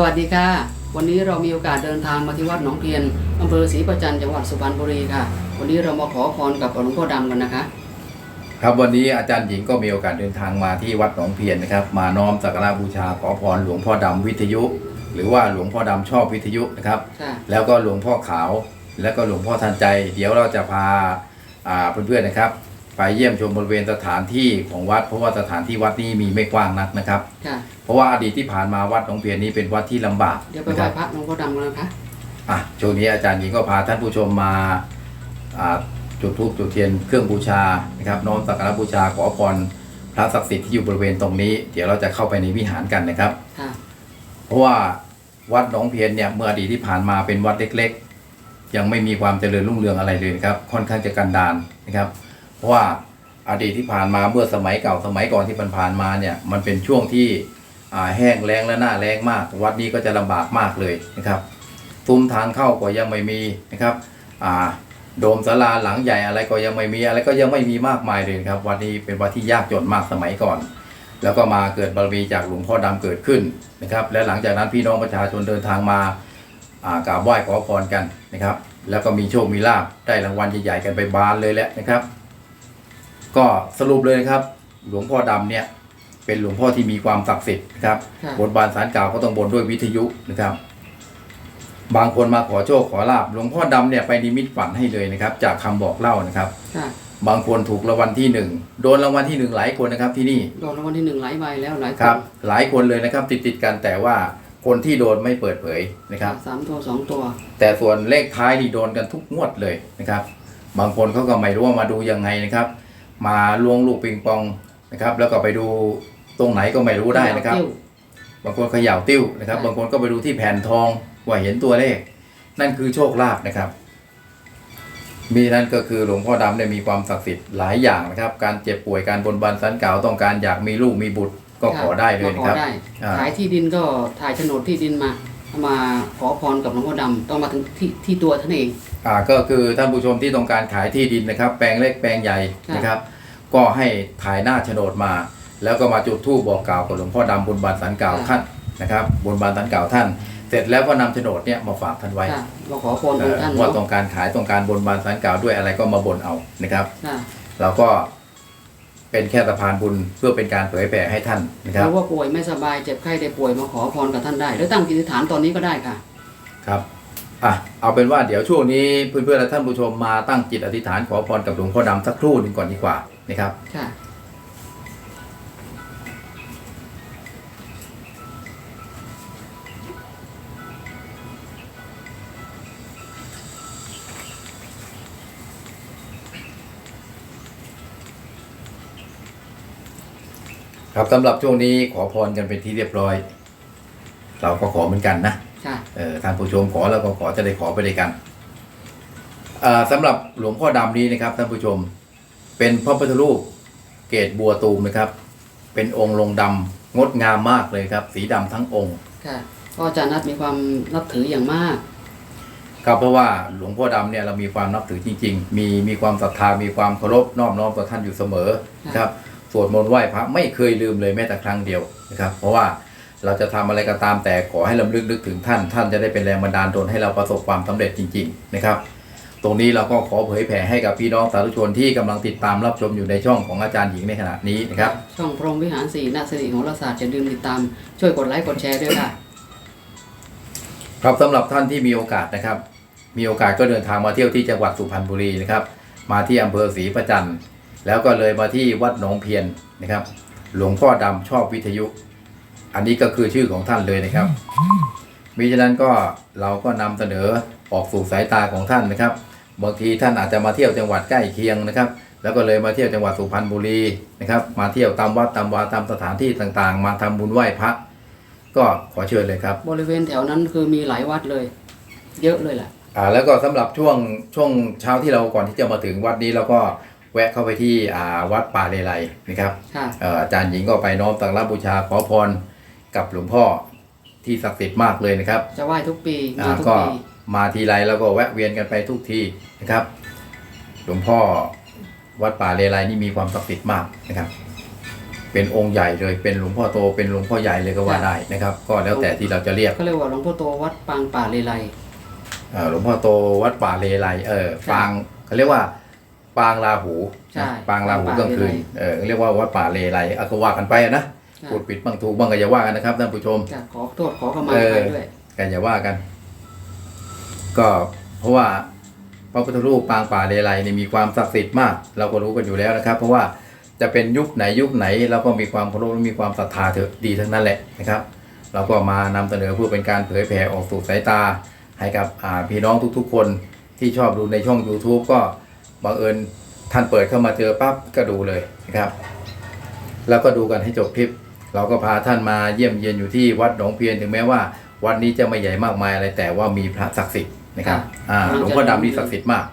สวัสดีค่ะ วันนี้เรามีโอกาสเดินทางมาที่วัดหนองเพียนอำเภอศรีประจันจังหวัดสุพรรณบุรีค่ะ วันนี้เรามาขอพรกับหลวงพ่อดำกันนะคะ ครับวันนี้อาจารย์หญิงก็มีโอกาสเดินทางมาที่วัดหนองเพียนนะครับ มาน้อมสักการะบูชาขอพรหลวงพ่อดำวิทยุ หรือว่าหลวงพ่อดำชอบวิทยุนะครับ ค่ะ แล้วก็หลวงพ่อขาว แล้วก็หลวงพ่อทันใจ เดี๋ยวเราจะพาอ่าเพื่อนๆนะครับ ไปเยี่ยมชมบริเวณสถานที่ของวัด เพราะว่าสถานที่วัดนี้มีไม่กว้างนักนะครับ ค่ะ เพราะว่าอดีตที่ผ่านมาวัดหนองเพียนนี้เป็นวัดที่ลำบากเดี๋ยวไปนะไหคว้รับ พระหลวงพ่อดำกันนะคะ อะช่วงนี้อาจารย์หญิงก็พาท่านผู้ชมมาอ่าจุดธูปจุดเทียนเครื่องบูชานะครับน้อมสักการะบูชาขอพรพระศักดิ์สิทธิ์ที่อยู่บริเวณตรงนี้ เดี๋ยวเราจะเข้าไปในวิหารกันนะครับ ค่ะ เพราะว่าวัดหนองเพียนเนี่ยเมื่ออดีตที่ผ่านมาเป็นวัดเล็กๆ ยังไม่มีความเจริญรุ่งเรืองอะไรเลยนะครับ ค่อนข้างจะกันดารนะครับ เพราะว่าอดีตที่ผ่านมาเมื่อสมัยเก่าสมัยก่อนที่มันผ่านมาเนี่ยมันเป็นช่วงที่แห้งแล้งและหน้าแล้งมาก วัดนี้ก็จะลำบากมากเลยนะครับซุ้มทางเข้าก็ยังไม่มีนะครับโดมศาลาหลังใหญ่อะไรก็ยังไม่มีอะไรก็ยังไม่มีมากมายเลยครับ วัดนี้เป็นวัดที่ยากจนมากสมัยก่อน แล้วก็มาเกิดบารมีจากหลวงพ่อดำเกิดขึ้นนะครับ และหลังจากนั้นพี่น้องประชาชนเดินทางมาอ่ากราบไหว้ขอพรกันนะครับ แล้วก็มีโชคมีลาบได้รางวัลใหญ่ๆกันไปบานเลยแหละนะครับ ก็สรุปเลยนะครับ หลวงพ่อดำเนี่ย เป็นหลวงพ่อที่มีความศักดิ์สิทธิ์นะครับค่ะ บนบานสารกล่าวก็ต้องบนด้วยวิทยุนะครับ บางคนมาขอโชคขอลาบหลวงพ่อดำเนี่ยไปนิมิตฝันให้เลยนะครับ จากคำบอกเล่านะครับ ค่ะบางคนถูกรางวัลที่หนึ่งโดนรางวัลที่หนึ่งหลายคนนะครับที่นี่ โดนรางวัลที่หนึ่งหลายใบแล้วหลายนครับหลายคนเลยนะครับติดติดๆกันแต่ว่าคนที่โดนไม่เปิดเผยนะครับ สามตัวสองตัวแต่ส่วนเลขท้ายนี่โดนกันทุกงวดเลยนะครับ บางคนเขาก็ไม่รู้ว่ามาดูยังไงนะครับ มาล้วงลูกปิงปองนะครับ แล้วก็ไปดูตรงไหนก็ไม่รู้ได้นะครับติ้วบางคนเขย่าติ้วนะครับใช่บางคนก็ไปดูที่แผ่นทองว่าเห็นตัวเลข นั่นคือโชคลาภนะครับ มีนั่นก็คือหลวงพ่อดำเนี่ยมีความศักดิ์สิทธิ์หลายอย่างนะครับ การเจ็บป่วยการบนบานสันกล่าวต้องการอยากมีลูกมีบุตรก็ขอได้เลยนะครับมาขอได้อ่าขายที่ดินก็ถ่ายโฉนดที่ดินมาเอามาขอพรกับหลวงพ่อดำต้องมาถึงที่ที่ตัวท่านเอง อ่าก็คือท่านผู้ชมที่ต้องการขายที่ดินนะครับ แปลงเล็กแปลงใหญ่ค่ะนะครับ ก็ให้ถ่ายหน้าโฉนดมา แล้วก็มาจุดธูปบอกกล่าวกับหลวงพ่อดำบนบานสันกล่าวท่านนะครับ บนบานสันกล่าวท่าน เสร็จแล้วก็นำโฉนดเนี่ยมาฝากท่านไว้ค่ะมาขอพรเอของอท่านว่าเนาะต้องการขายต้องการบนบานสันกล่าวด้วยอะไรก็มาบนเอานะครับ ค่ะเราก็เป็นแค่สะพานบุญเพื่อเป็นการเผยแผ่ให้ท่านนะคหรับรือว่าป่วยไม่สบายเจ็บไข้ได้ป่วยมาขอพรกับท่านได้ หรือตั้งจิตอธิษฐานตอนนี้ก็ได้ค่ะ ครับ อะเอาเป็นว่าเดี๋ยวช่วงนี้เพื่อนๆและท่านผู้ชมมาตั้งจิตอธิษฐานขอพรกับหลวงพ่อดำสักครู่หนึ่งก่อนดีกว่านะครับ ค่ะ ครับสำหรับช่วงนี้ขอพรกันเป็นที่เรียบร้อย เราก็ขอเหมือนกันนะ ค่ะ เออท่านผู้ชมขอแล้วก็ขอจะได้ขอไปด้วยกันอ่าสำหรับหลวงพ่อดำนี้นะครับท่านผู้ชม เป็นพระพุทธรูปเกศบัวตูมนะครับ เป็นองค์ลงดำงดงามมากเลยครับ สีดำทั้งองค์ ค่ะก็อาจารย์นัทมีความนับถืออย่างมาก ครับเพราะว่าหลวงพ่อดำเนี่ยเรามีความนับถือจริง ๆ มีมีความศรัทธามีความเคารพนอบน้อมต่อท่านอยู่เสมอนะครับสวดมนต์ไหว้พระไม่เคยลืมเลยแม้แต่ครั้งเดียวนะครับ เพราะว่า เราจะทำอะไรก็ตามแต่ขอให้ลำลึกนึกถึงท่าน ท่านจะได้เป็นแรงบันดาลดลให้เราประสบความสำเร็จจริง ๆ นะครับ ตรงนี้เราก็ขอเผยแผ่ให้กับพี่น้องสาธุชนที่กำลังติดตามรับชมอยู่ในช่องของอาจารย์หญิงในขณะนี้นะครับ ช่องพรหมวิหารสี่นักสิริโหราศาสตร์จะดื่มติดตาม ช่วยกดไลค์กดแชร์ด้วยค่ะครับสำหรับท่านที่มีโอกาสนะครับ มีโอกาสก็เดินทางมาเที่ยวที่จังหวัดสุพรรณบุรีนะครับ มาที่อำเภอศรีประจันทร์แล้วก็เลยมาที่วัดหนองเพียนนะครับ หลวงพ่อดำชอบวิทยุ อันนี้ก็คือชื่อของท่านเลยนะครับมิฉะนั้นก็เราก็นำเสนอออกสู่สายตาของท่านนะครับ บางทีท่านอาจจะมาเที่ยวจังหวัดใกล้เคียงนะครับ แล้วก็เลยมาเที่ยวจังหวัดสุพรรณบุรีนะครับ มาเที่ยวตามวัดตามวาตามสถานที่ต่างๆ มาทำบุญไหว้พระ ก็ขอเชิญเลยครับ บริเวณแถวนั้นคือมีหลายวัดเลย เยอะเลยแหละอ่าแล้วก็สำหรับช่วงช่วงเช้าที่เราก่อนที่จะมาถึงวัดนี้เราก็แวะเข้าไปที่อ่าวัดป่าเลไลนะครับค่ะเอ่ออาจารย์หญิงก็ไปน้อมสักการะบูชาขอพร กับหลวงพ่อที่ศักดิ์สิทธิ์มากเลยนะครับจะไหว้ทุกปีอ่ามาทุกก็ปีมาทีไรแล้วก็แวะเวียนกันไปทุกทีนะครับ หลวงพ่อวัดป่าเลไลนี่มีความศักดิ์สิทธิ์มากนะครับ เป็นองค์ใหญ่เลยเป็นหลวงพ่อโตเป็นหลวงพ่อใหญ่เลยก็ว่าได้นะครับ ก็แล้วแต่ที่เราจะเรียกเขาเรียกว่าหลวงพ่อโตวัดปางป่าเลไล เอ่อหลวงพ่อโตวัดป่าเลไลเออปางเขาเรียกว่า ปางลาหูใช่ปางลาหูกลางคืนปางเลไล เออเรียกว่าวัดป่าเลไลเอาก็ว่ากันไปนะใช่ พูดผิดบ้างถูกบ้างก็อย่าว่ากันนะครับท่านผู้ชมจะขอโทษขอขมาเออไปด้วยกันอย่าว่ากัน ก็เพราะว่าพระพุทธรูปปางป่าเลไลนี่มีความศักดิ์สิทธิ์มาก เราก็รู้กันอยู่แล้วนะครับ เพราะว่าจะเป็นยุคไหนยุคไหนเราก็มีความเคารพและมีความศรัทธาเถอะดีทั้งนั้นแหละนะครับ เราก็มานำเสนอเพื่อเป็นการเผยแผ่ออกสู่สายตา ให้กับอ่าพี่น้องทุกๆ คนที่ชอบดูในช่อง YouTube ก็บังเอิญท่านเปิดเข้ามาเจอปั๊บก็ดูเลยนะครับ แล้วก็ดูกันให้จบคลิป เราก็พาท่านมาเยี่ยมเยียนอยู่ที่วัดหนองเพียนถึงแม้ว่าวัดนี้จะไม่ใหญ่มากมายอะไรแต่ว่ามีพระศักดิ์สิทธิ์นะครับอ่าหลวงพ่อดำนี่ศักดิ์สิทธิ์มาก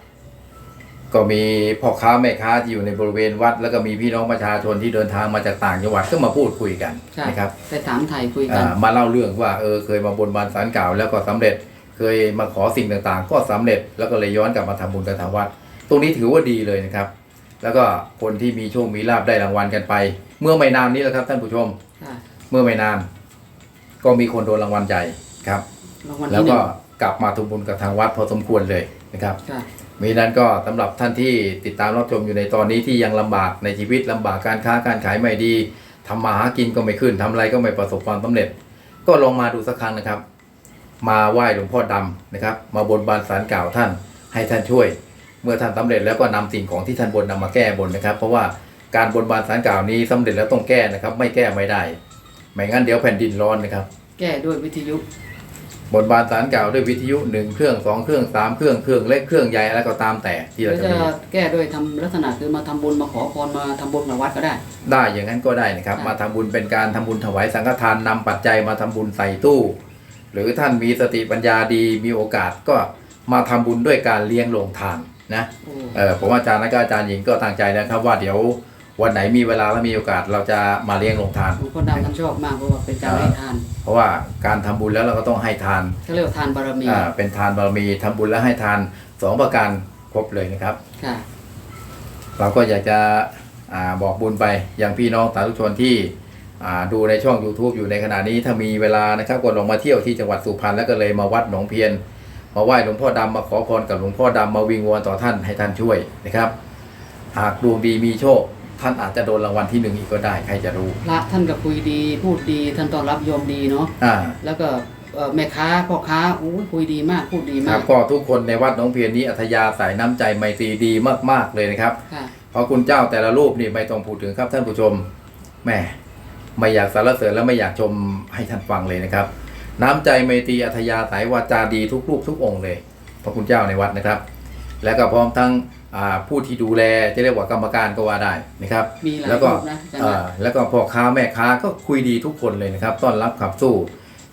ก็มีพ่อค้าแม่ค้าที่อยู่ในบริเวณวัด แล้วก็มีพี่น้องประชาชนที่เดินทางมาจากต่างจังหวัดก็มาพูดคุยกันใช่นะครับไปถามไทยคุยกันอ่ามาเล่าเรื่องว่าเออเคยมาบนบานสารกล่าวแล้วก็สำเร็จเคยมาขอสิ่งต่างๆ ก็สำเร็จแล้วก็เลยย้อนกลับมาทำบุญกับทางวัด ตรงนี้ถือว่าดีเลยนะครับ แล้วก็คนที่มีโชคมีลาบได้รางวัลกันไป เมื่อไม่นานนี้แหละครับท่านผู้ชม ค่ะเมื่อไม่นาน ก็มีคนโดนรางวัลใหญ่ครับ รางวัลแล้วที่หนึ่ก็งกลับมาทำบุญกับทางวัดพอสมควรเลยนะครับ ค่ะ มีนั้นก็สำหรับท่านที่ติดตามรับชมอยู่ในตอนนี้ที่ยังลำบากในชีวิตลำบากการค้าการขายไม่ดีทำมาหากินก็ไม่ขึ้นทำอะไรก็ไม่ประสบความสำเร็จ ก็ลองมาดูสักครั้งนะครับ มาไหว้หลวงพ่อดำนะครับ มาบนบานสารกล่าวท่านให้ท่านช่วย เมื่อท่านสำเร็จแล้วก็นำสิ่งของที่ท่านบนนำมาแก้บนนะครับ เพราะว่าการบนบานสารกล่าวนี้สำเร็จแล้วต้องแก้นะครับ ไม่แก้ไม่ได้ ไม่งั้นเดี๋ยวแผ่นดินร้อนนะครับ แก้ด้วยวิทยุ บนบานสารกล่าวด้วยวิทยุหนึ่งเครื่องสองเครื่องสามเครื่องเครื่องเล็กเครื่องใหญ่อะไรก็ตามแต่ที่หรืเราอจะจะมีแก้ด้วยทำลักษณะคือมาทำบุญมาขอพรมาทำบุญกับวัดก็ได้ ได้อย่างนั้นก็ได้นะครับค่ะมาทำบุญเป็นการทำบุญถวายสังฆทานนำปัจจัยมาทำบุญใส่ตู้ หรือท่านมีสติปัญญาดีมีโอกาสก็มาทำบุญด้วยการเลี้ยงโรงทาน นะโอ้เออผมว่าอาจารย์และก็อาจารย์หญิงก็ตั้งใจนะครับ ว่าเดี๋ยววันไหนมีเวลาและมีโอกาสเราจะมาเลี้ยงโรงทานหลวงพ่อดำท่านชอบมากเพราะว่าเป็นการให้ทาน เพราะว่าการทำบุญแล้วเราก็ต้องให้ทานเขาเรียกว่าทานบารมีอ่าเป็นทานบารมีทำบุญและให้ทานสองประการครบเลยนะครับค่ะเราก็อยากจะอาบอกบุญไปยังพี่น้องสาธุชนที่อ่าดูในช่อง YouTube อยู่ในขณะนี้ถ้ามีเวลานะครับก็ลองมาเที่ยวที่จังหวัดสุพรรณแล้วก็เลยมาวัดหนองเพียน มาไหว้หลวงพ่อดำมาขอพรกับหลวงพ่อดำมาวิงวอนต่อท่านให้ท่านช่วยนะครับ หากดวงดีมีโชค ท่านอาจจะโดนรางวัลที่หนึ่งอีกก็ได้ใครจะรู้ พระท่านก็คุยดีพูดดีท่านต้อนรับโยมดีเนาะอ่า แล้วก็เอ่อแม่ค้าพ่อค้าโอ้ยคุยดีมากพูดดีคมารักบก็ทุกคนในวัดหนองเพียนนี้อัธยาศัยน้ำใจไมตรีดีมาก ๆ เลยนะครับ ค่ะ เพราะคุณเจ้าแต่ละรูปนี่ไม่ต้องพูดถึงครับท่านผู้ชมแหม่ไม่อยากสรรเสริญและไม่อยากชมให้ท่านฟังเลยนะครับ น้ำใจไมตรีอัธยาศัยวาจาดีทุกรูปทุกองค์เลย พระคุณเจ้าในวัดนะครับ แล้วก็พร้อมทั้งอ่าผู้ที่ดูแลจะเรียกว่ากรรมการก็ว่าได้นะครับมีหลายแล้วก็รูปนะอาจารย์อ่านะแล้วก็พ่อค้าแม่ค้าก็คุยดีทุกคนเลยนะครับ ต้อนรับขับสู้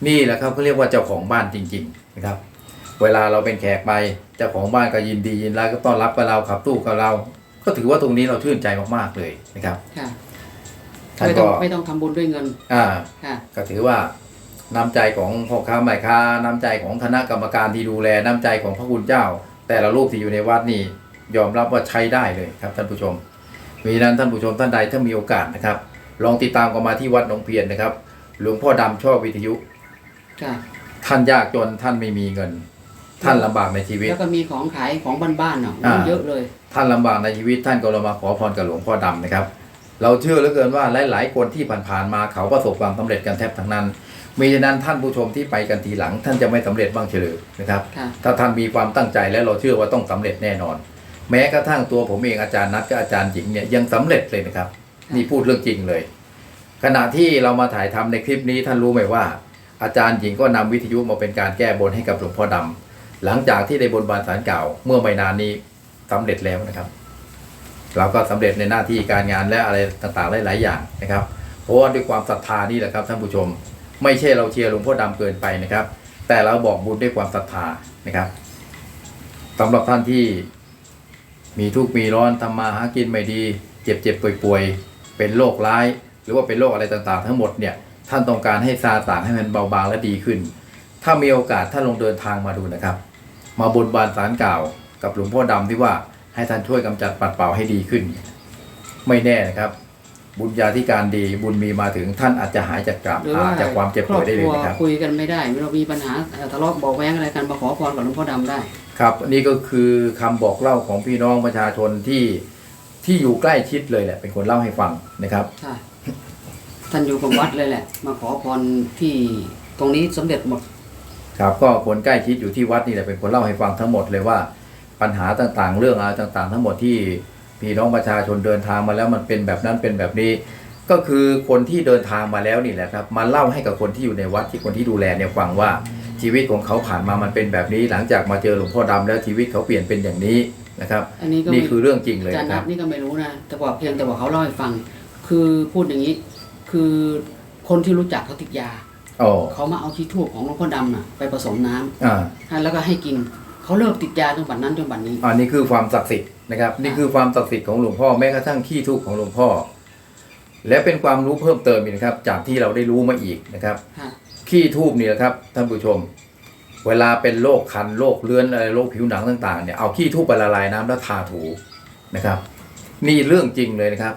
นี่แหละครับเขาเรียกว่าเจ้าของบ้านจริง ๆนะครับ เวลาเราเป็นแขกไปเจ้าของบ้านก็ยินดียินร้ายก็ต้อนรับกับเราขับตู้กับเรา ก็ถือว่าตรงนี้เราชื่นใจมากๆเลยนะครับค่ะท่านไม่ต้อก็งไม่ต้องทำบุญด้วยเงินอ่าค่ะก็ถือว่า น้ำใจของพ่อค้าแม่ค้า น้ำใจของคณะกรรมการที่ดูแล น้ำใจของพระคุณเจ้า แต่ละรูปที่อยู่ในวัดนี่ยอมรับว่าใช้ได้เลยครับท่านผู้ชมมีนั้นท่านผู้ชมท่านใดถ้ามีโอกาสนะครับ ลองติดตามกันมาที่วัดหนองเพียนนะครับ หลวงพ่อดำชอบวิทยุค่ะท่านยากจนท่านไม่มีเงิน ท่านลำบากในชีวิต แล้วก็มีของขายของบ้านๆเนาะอ่า เยอะเลย ท่านลำบากในชีวิตท่านก็เรามาขอพรกับหลวงพ่อดำนะครับ เราเชื่อเหลือเกินว่าหลาย ๆ คนที่ผ่านๆมาเขาประสบความสำเร็จกันแทบทั้งนั้น มีฉะนั้นท่านผู้ชมที่ไปกันทีหลัง ท่านจะไม่สำเร็จบ้างเฉลยนะครับค่ะถ้าท่านมีความตั้งใจแล้วเราเชื่อว่าต้องสำเร็จแน่นอน แม้กระทั่งตัวผมเองอาจารย์นัทกับอาจารย์หญิงเนี่ยยังสำเร็จเลยนะครับ นี่พูดเรื่องจริงเลย ขณะที่เรามาถ่ายทำในคลิปนี้ท่านรู้ไหมว่า อาจารย์หญิงก็นำวิทยุมาเป็นการแก้บนให้กับหลวงพ่อดำหลังจากที่ได้บนบานสารเก่าเมื่อไม่นานนี้สำเร็จแล้วนะครับ เราก็สำเร็จในหน้าที่การงานและอะไรต่างๆหลายๆอย่างนะครับ เพราะว่าด้วยความศรัทธานี่แหละครับท่านผู้ชม ไม่ใช่เราเชียร์หลวงพ่อดำเกินไปนะครับ แต่เราบอกบุญด้วยความศรัทธานะครับสำหรับท่านที่มีทุกข์มีร้อนทำมาหากินไม่ดี เจ็บเจ็บป่วยป่วยเป็นโรคร้าย หรือว่าเป็นโรคอะไรต่างๆ ทั้งหมดเนี่ยท่านต้องการให้ซาต่างให้มันเบาบางและดีขึ้น ถ้ามีโอกาสท่านลองเดินทางมาดูนะครับ มาบนบานสารกล่าว กับหลวงพ่อดำที่ว่าให้ท่านช่วยกำจัดปัดเป่าให้ดีขึ้น ไม่แน่นะครับ บุญญาธิการดีบุญมีมาถึงท่านอาจจะหายจากกรรมหรือว่าจากความเจ็บครป่อวยบได้คเลรัยวนะครับคุยกันไม่ได้เรามีปัญหาเอ่อทะเลาะเบอกแว้งอะไรกันมาขอพรกับหลวงพ่อดำได้ ครับนี่ก็คือคำบอกเล่าของพี่น้องประชาชนที่ที่อยู่ใกล้ชิดเลยแหละเป็นคนเล่าให้ฟังนะครับ ใช่ท่านอยู่กับวัดเลยแหละ มาขอพรที่ตรงนี้สำเร็จหมด ครับก็คนใกล้ชิดอยู่ที่วัดนี่แหละเป็นคนเล่าให้ฟังทั้งหมดเลยว่าปัญหาต่างๆ เรื่องอะไรต่างๆ ทั้งหมดที่ พี่น้องประชาชนเดินทางมาแล้วมันเป็นแบบนั้นเป็นแบบนี้ ก็คือคนที่เดินทางมาแล้วนี่แหละครับมาเล่าให้กับคนที่อยู่ในวัดที่คนที่ดูแลเนี่ยฟังว่าชีวิตของเขาผ่านมามันเป็นแบบนี้ หลังจากมาเจอหลวงพ่อดำแล้วชีวิตเขาเปลี่ยนเป็นอย่างนี้นะครับอันนี้ก็นี่ไม่คือเรื่องจริงเลยอาจารย์นะคนัรัทบนี่ก็ไม่รู้นะแต่ว่าเพียงแต่ว่าเขาเล่าให้ฟัง คือพูดอย่างนี้ คือคนที่รู้จักเขาติดยา อ๋อเขามาเอาขี้ทูบของหลวงพ่อดำน่ะไปผสมน้ำอ่าให้แล้วก็ให้กิน เขาเลิกติดยาจนบัดนั้นจนบัดนี้ อันนี้คือความศักดิ์สิทธิ์นะครับ นี่คือความศักดิ์สิทธิ์ของหลวงพ่อแม้กระทั่งขี้ทุกข์ของหลวงพ่อ และเป็นความรู้เพิ่มเติมอีกนะครับ จากที่เราได้รู้มาอีกนะครับ ค่ะ ขี้ทูบนี่แหละครับท่านผู้ชม เวลาเป็นโรคคันโรคเลื้อนอะไรโรคผิวหนังต่างๆเนี่ยเอาขี้ทูบไปละลายน้ำแล้วทาถูนะครับ นี่เรื่องจริงเลยนะครับ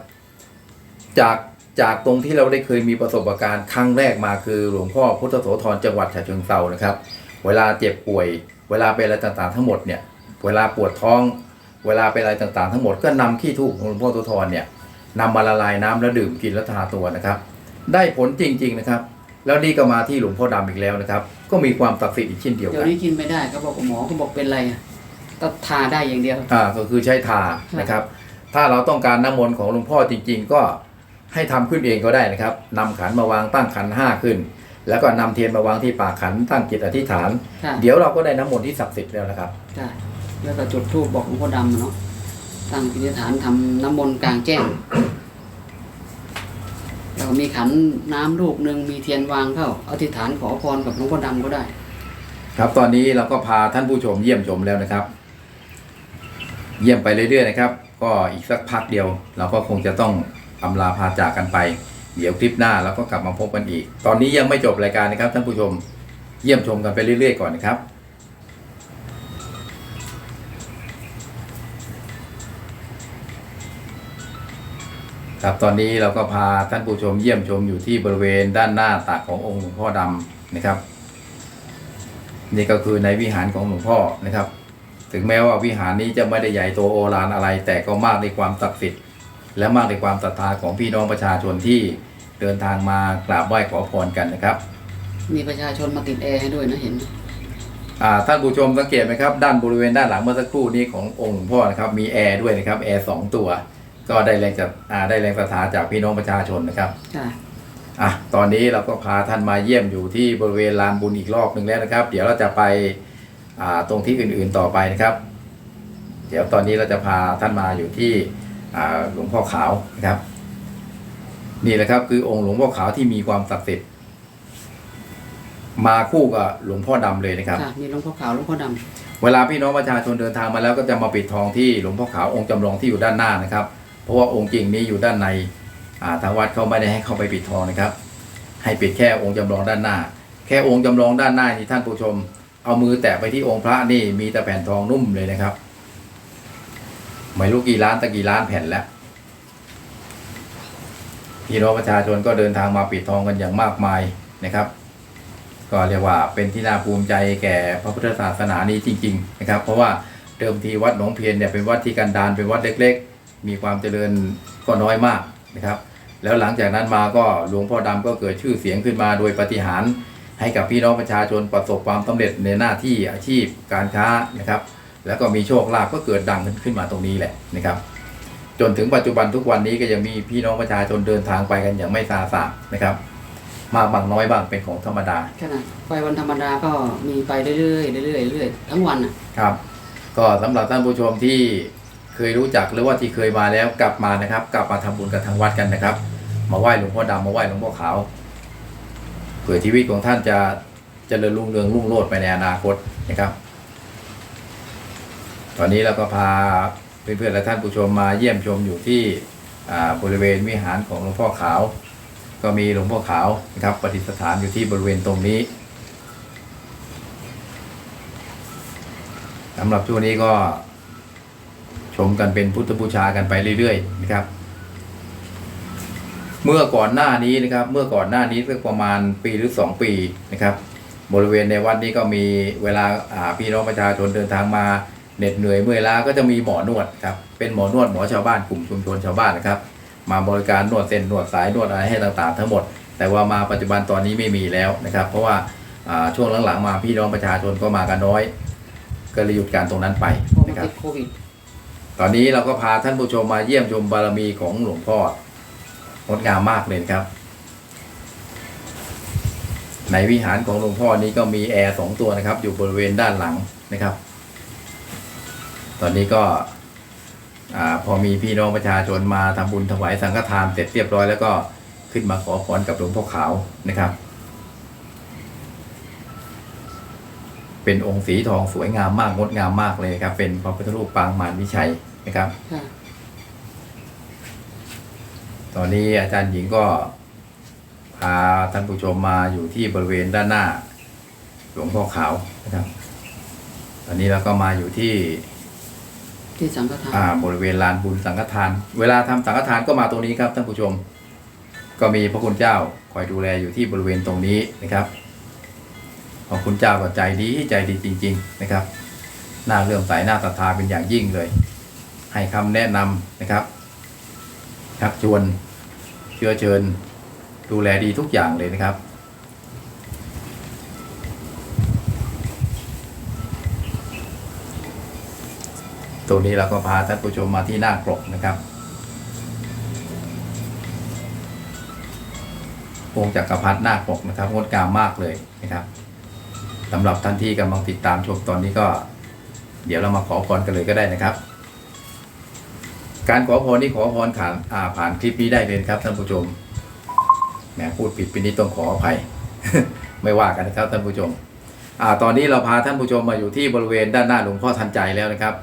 จากจากตรงที่เราได้เคยมีประสบการณ์ครั้งแรกมาคือหลวงพ่อพุทธโสธรจังหวัดฉะเชิงเทรานะครับ เวลาเจ็บป่วย เวลาเป็นอะไรต่างๆทั้งหมดเนี่ยเวลาปวดท้อง เวลาเป็นอะไรต่างๆ ทั้งหมดก็นำขี้ทูบของหลวงพ่อโสธรเนี่ยนำมาละลายน้ำแล้วดื่มกินแล้วทาตัวนะครับ ได้ผลจริง ๆนะครับ แล้วนี่ก็มาที่หลวงพ่อดำอีกแล้วนะครับ ก็มีความศักดิ์สิทธิ์อีกเช่นเดียวเดี๋ยกัวนนี้กินไม่ได้เขาบอกหมอเขาบอกเป็นอะไรอะก็ทาได้อย่างเดียวอ่าก็คือใช้ทานะครับ ถ้าเราต้องการน้ำมนต์ของหลวงพ่อจริง ๆ ก็ให้ทำขึ้นเองก็ได้นะครับนำขันมาวางตั้งขันห้าขึ้น แล้วก็นำเทียนมาวางที่ปากขันตั้งจิตอธิษฐาน ค่ะเดี๋ยวเราก็ได้น้ำมนต์ที่ศักดิ์สิทธิ์แล้วนะครับ ใช่แล้วก็จุดธูปบอกหลวงพ่อดำเนาะตั้งพิธีฐานทำน้ำมนต์กลางแจ้งแล้วก็มีขันน้ำลูกหนึ่งมีเทียนวางเข้าอธิษฐานขอพรกับหลวงพ่อดำก็ได้ ครับตอนนี้เราก็พาท่านผู้ชมเยี่ยมชมแล้วนะครับ เยี่ยมไปเรื่อยๆนะครับ ก็อีกสักพักเดียว เราก็คงจะต้องอำลาพาจากกันไป เดี๋ยวคลิปหน้าเราก็กลับมาพบกันอีก ตอนนี้ยังไม่จบรายการนะครับท่านผู้ชมเยี่ยมชมกันไปเรื่อย ๆ ก่อนนะครับครับตอนนี้เราก็พาท่านผู้ชมเยี่ยมชมอยู่ที่บริเวณด้านหน้าตักขององค์หลวงพ่อดำนะครับ นี่ก็คือในวิหารของหลวงพ่อนะครับ ถึงแม้ว่าวิหารนี้จะไม่ได้ใหญ่โตโอฬารอะไร แต่ก็มากในความศักดิ์สิทธิ์และมากในความศรัทธาของพี่น้องประชาชนที่ เดินทางมากราบไหว้ขอพรกันนะครับมีประชาชนมาติดแอร์ให้ด้วยนะเห็นไหมอ่าท่านผู้ชมสังเกตไหมครับ ด้านบริเวณด้านหลังเมื่อสักครู่นี้ขององค์หลวงพ่อนะครับมีแอร์ด้วยนะครับแอร์สองตัว ก็ได้แรงจากอ่าได้แรงศรัทธาจากพี่น้องประชาชนนะครับใช่อะตอนนี้เราก็พาท่านมาเยี่ยมอยู่ที่บริเวณลานบุญอีกรอบหนึ่งแล้วนะครับ เดี๋ยวเราจะไปอ่าตรงที่อื่นๆต่อไปนะครับ เดี๋ยวตอนนี้เราจะพาท่านมาอยู่ที่อ่าหลวงพ่อขาวนะครับ นี่แหละครับ คือองค์หลวงพ่อขาวที่มีความศักดิ์สิทธิ์มาคู่กับหลวงพ่อดำเลยนะครับค่ะมีหลวงพ่อขาวหลวงพ่อดเวลาพี่น้องประชาชนเดินทางมาแล้วก็จะมาปิดทองที่หลวงพ่อขาวองค์จำลองที่อยู่ด้านหน้านะครับ เพราะว่าองค์จริงนี้อยู่ด้านในอ่าทางวัดเขาไม่ได้ให้เข้าไปปิดทองนะครับ ให้ปิดแค่องค์จำลองด้านหน้า แค่องค์จำลองด้านหน้านี่ท่านผู้ชม เอามือแตะไปที่องค์พระนี่มีแต่แผ่นทองนุ่มเลยนะครับไม่รู้กี่ล้านตะกี่ล้านแผ่นแล้ว พี่น้องประชาชนก็เดินทางมาปิดทองกันอย่างมากมายนะครับ ก็เรียกว่าเป็นที่น่าภูมิใจแก่พระพุทธศาสนานี้จริง ๆ นะครับ เพราะว่าเดิมทีวัดหนองเพียนเนี่ยเป็นวัดที่กันดารเป็นวัดเล็ก ๆ มีความเจริญก็น้อยมากนะครับ แล้วหลังจากนั้นมาก็หลวงพ่อดำก็เกิดชื่อเสียงขึ้นมาโดยปฏิหารให้กับพี่น้องประชาชนประสบความสำเร็จในหน้าที่อาชีพการค้านะครับ แล้วก็มีโชคลาภก็เกิดดังขึ้นมาตรงนี้แหละนะครับ จนถึงปัจจุบันทุกวันนี้ก็ยังมีพี่น้องประชาชนเดินทางไปกันอย่างไม่ซาสางนะครับ มากบางน้อยบ้างเป็นของธรรมดาำแค่นั้นไปวันธรรมดาก็มีไปเรื่อยๆเรื่อยๆเรื่อยๆทั้งวันอะครับ ก็สำหรับท่านผู้ชมที่เคยรู้จักหรือว่าที่เคยมาแล้วกลับมานะครับ กลับมาทำบุญกับทางวัดกันนะครับ มาไหว้หลวงพ่อดำมาไหว้หลวงพ่อขาวเผื่อชีวิตของท่านจะเจริญรุ่งเรืองรุ่งโรจน์ไปในอนาคตนะครับ ตอนนี้เราก็พา เพื่อนๆและท่านผู้ชมมาเยี่ยมชมอยู่ที่บริเวณวิหารของหลวงพ่อขาว ก็มีหลวงพ่อขาวนะครับประดิษฐานอยู่ที่บริเวณตรงนี้สำหรับช่วงนี้ก็ชมกันเป็นพุทธบูชากันไปเรื่อยๆนะครับ เมื่อก่อนหน้านี้นะครับ เมื่อก่อนหน้านี้สักประมาณปีหรือสองปีนะครับ บริเวณในวัดนี้ก็มีเวลาพี่น้องประชาชนเดินทางมา เหน็ดเหนื่อยเมื่อยล้าก็จะมีหมอนวดครับ เป็นหมอนวดหมอชาวบ้านกลุ่มชุมชนชาวบ้านนะครับ มาบริการนวดเส้นนวดสายนวดอะไรให้ต่างๆ ทั้งหมด แต่ว่ามาปัจจุบันตอนนี้ไม่มีแล้วนะครับ เพราะว่าอ่าช่วงหลังๆมาพี่น้องประชาชนก็มากันน้อย ก็เลยหยุดการตรงนั้นไปเพราะมันนะครับติดโควิดตอนนี้เราก็พาท่านผู้ชมมาเยี่ยมชมบารมีของหลวงพ่องดงามมากเลยนะครับ ในวิหารของหลวงพ่อนี้ก็มีแอร์สองตัวนะครับ อยู่บริเวณด้านหลังนะครับ ตอนนี้ก็อาพอมีพี่น้องประชาชนมาทำบุญถวายสังฆทานเสร็จเรียบร้อยแล้วก็ขึ้นมาขอพรกับหลวงพ่อขาวนะครับ เป็นองค์สีทองสวยงามมากงดงามมากเลยครับ เป็นพระพุทธรูปปางมารวิชัยนะครับค่ะตอนนี้อาจารย์หญิงก็พาท่านผู้ชมมาอยู่ที่บริเวณด้านหน้า หลวงพ่อขาวนะครับ ตอนนี้เราก็มาอยู่ที่ ที่สังฆทานอ่าบริเวณลานบุญสังฆทาน เวลาทำสังฆทานก็มาตรงนี้ครับท่านผู้ชม ก็มีพระคุณเจ้าคอยดูแลอยู่ที่บริเวณตรงนี้นะครับพระคุณเจ้าก็ใจดีใจดีจริง ๆนะครับหน้าเลื่อมใสหน้าศรัทธาเป็นอย่างยิ่งเลย ให้คำแนะนำนะครับชักชวนเชื้อเชิญ ดูแลดีทุกอย่างเลยนะครับ ตรงนี้เราก็พาท่านผู้ชมมาที่หน้ากรกนะครับองค์จักรพรรดิหน้ากรกนะครับงดงามมากเลยนะครับสำหรับท่านที่กำลังติดตามชมตอนนี้ก็ เดี๋ยวเรามาขอพรกันเลยก็ได้นะครับ การขอพรนี่ขอพรผ่านอ่าผ่านคลิปนี้ได้เลยครับท่านผู้ชมแหมพูดผิดไปนิดต้องขออภัย ไม่ว่ากันนะครับท่านผู้ชมอ่าตอนนี้เราพาท่านผู้ชมมาอยู่ที่บริเวณด้านหน้าหลวงพ่อทันใจแล้วนะครับ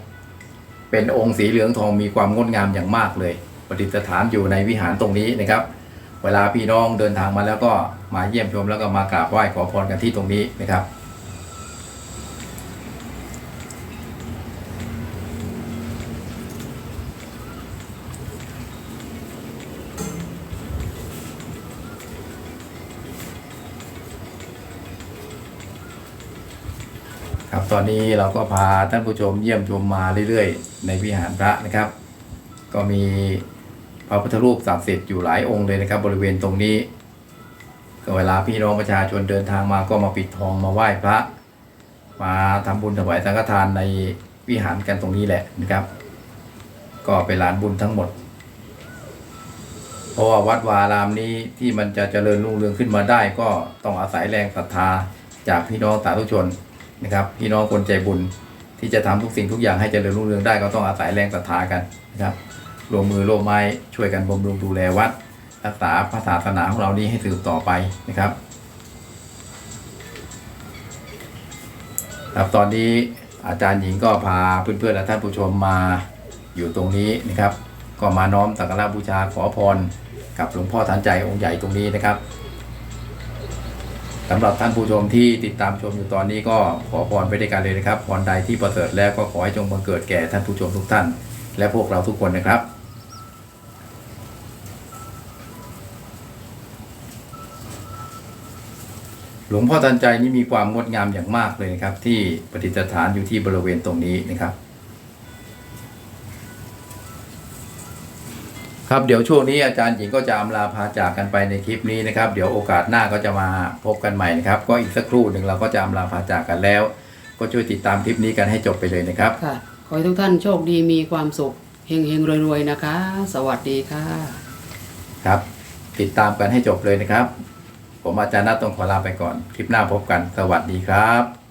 เป็นองค์สีเหลืองทองมีความงดงามอย่างมากเลยประดิษฐานอยู่ในวิหารตรงนี้นะครับ เวลาพี่น้องเดินทางมาแล้วก็มาเยี่ยมชมแล้วก็มากราบไหว้ขอพรกันที่ตรงนี้นะครับ ตอนนี้เราก็พาท่านผู้ชมเยี่ยมชมมาเรื่อยๆ ในวิหารพระนะครับ ก็มีพระพุทธรูปศักดิ์สิทธิ์อยู่หลายองค์เลยนะครับ บริเวณตรงนี้ก็เวลาพี่น้องประชาชนเดินทางมาก็มาปิดทองมาไหว้พระ มาทำบุญถวายสังฆทานในวิหารกันตรงนี้แหละนะครับ ก็เป็นลานบุญทั้งหมด เพราะว่าวัดวารามนี้ที่มันจะเจริญรุ่งเรืองขึ้นมาได้ ก็ต้องอาศัยแรงศรัทธาจากพี่น้องสาธุชน นะครับพี่น้องคนใจบุญที่จะทำทุกสิ่งทุกอย่างให้เจริญรุ่งเรืองได้ก็ต้องอาศัยแรงศรัทธากันนะครับรวมมือร่วมไม้ช่วยกันบำรุงดูแลวัด รักษาพระศาสนาของเรานี้ให้สืบต่อไปนะครับครับตอนนี้อาจารย์หญิงก็พาเพื่อนๆและท่านผู้ชมมาอยู่ตรงนี้นะครับ ก็มาน้อมสักการะบูชาขอพร กับหลวงพ่อทันใจองค์ใหญ่ตรงนี้นะครับ สำหรับท่านผู้ชมที่ติดตามชมอยู่ตอนนี้ก็ขอพรไปด้วยกันเลยนะครับพรใดที่ประเสริฐแล้วก็ขอให้จงบังเกิดแก่ท่านผู้ชมทุกท่าน และพวกเราทุกคนนะครับ หลวงพ่อทันใจนี่มีความงดงามอย่างมากเลยนะครับ ที่ประดิษฐานอยู่ที่บริเวณตรงนี้นะครับ ครับเดี๋ยวช่วงนี้อาจารย์หญิงก็จะอำลาพาจากกันไปในคลิปนี้นะครับ เดี๋ยวโอกาสหน้าก็จะมาพบกันใหม่นะครับ ก็อีกสักครู่หนึ่งเราก็จะอำลาพาจากกันแล้ว ก็ช่วยติดตามคลิปนี้กันให้จบไปเลยนะครับ ค่ะ ขอให้ทุกท่านโชคดีมีความสุขเฮงเฮงๆรวยๆนะคะ สวัสดีค่ะ ครับ ติดตามกันให้จบเลยนะครับ ผมอาจารย์นัทต้องขอลาไปก่อน คลิปหน้าพบกัน สวัสดีครับ